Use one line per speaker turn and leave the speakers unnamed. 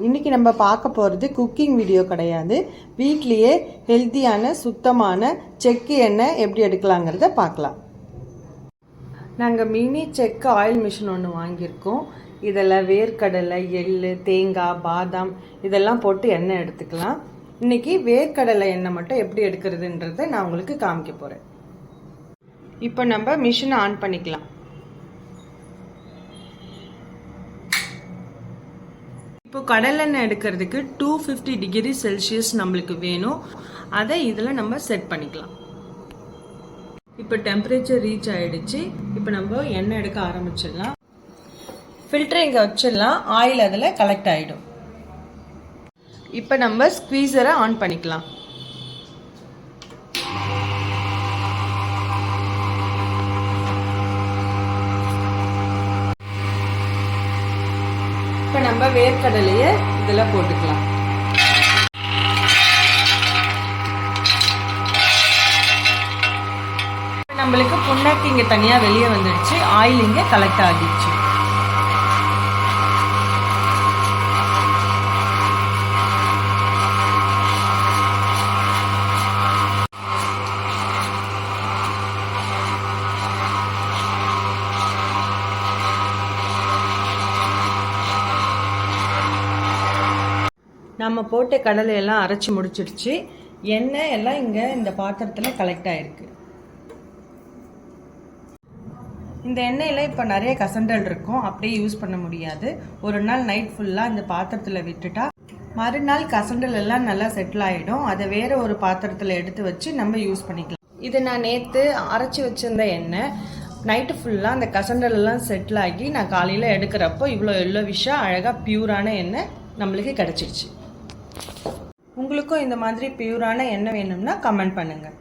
இன்றைக்கி நம்ம பார்க்க போகிறது குக்கிங் வீடியோ கிடையாது. வீட்லேயே ஹெல்த்தியான சுத்தமான செக்கு எண்ணெய் எப்படி எடுக்கலாங்கிறத பார்க்கலாம். நாங்கள் மினி செக்கு ஆயில் மிஷின் ஒன்று வாங்கியிருக்கோம். இதில் வேர்க்கடலை எள்ளு தேங்காய் பாதாம் இதெல்லாம் போட்டு எண்ணெய் எடுத்துக்கலாம். இன்றைக்கி வேர்க்கடலை எண்ணெய் மட்டும் எப்படி எடுக்கிறதுன்றதை நான் உங்களுக்கு காமிக்க போகிறேன் இப்போ நம்ம மிஷினை ஆன் பண்ணிக்கலாம். இப்போ கடலெண்ணெய் எடுக்கிறதுக்கு டூ ஃபிஃப்டி டிகிரி செல்சியஸ் நம்மளுக்கு வேணும். அதை இதில் நம்ம செட் பண்ணிக்கலாம். இப்போ டெம்பரேச்சர் ரீச் ஆகிடுச்சு இப்போ நம்ம எண்ணெய் எடுக்க ஆரம்பிச்சிடலாம். ஃபில்டர் இங்கே வச்சிடலாம். ஆயில் அதில் கலெக்ட் ஆகிடும் இப்போ நம்ம ஸ்க்வீசரை ஆன் பண்ணிக்கலாம். இப்போ நம்ம வேர்க்கடலையை இதில் போட்டுக்கலாம். இப்ப நம்மளுக்கு புண்ணாக்கு இங்கே தனியாக வெளியே வந்துடுச்சு ஆயில் இங்கே கலெக்ட் ஆகிடுச்சு. நம்ம போட்ட கடலையெல்லாம் அரைச்சி முடிச்சிடுச்சு. எண்ணெய் எல்லாம் இங்கே இந்த பாத்திரத்தில் கலெக்ட் ஆகிருக்கு இந்த எண்ணெயில் இப்போ நிறைய கசண்டல் இருக்கும். அப்படியே யூஸ் பண்ண முடியாது. ஒரு நாள் நைட் ஃபுல்லாக இந்த பாத்திரத்தில் விட்டுட்டா மறுநாள் கசண்டல் எல்லாம் நல்லா செட்டில் ஆகிடும் அதை வேறு ஒரு பாத்திரத்தில் எடுத்து வச்சு நம்ம யூஸ் பண்ணிக்கலாம். இது நான் நேற்று அரைச்சி வச்சிருந்த எண்ணெய். நைட்டு ஃபுல்லாக அந்த கசண்டல் எல்லாம் செட்டில் ஆகி நான் காலையில் எடுக்கிறப்போ இவ்வளோ எல்லோ விஷயம் அழகாக பியூரான எண்ணெய் நம்மளுக்கு கிடச்சிருச்சு. உங்களுக்கும் இந்த மாதிரி பியூரான எண்ணெய் வேணும்னா கமெண்ட் பண்ணுங்கள்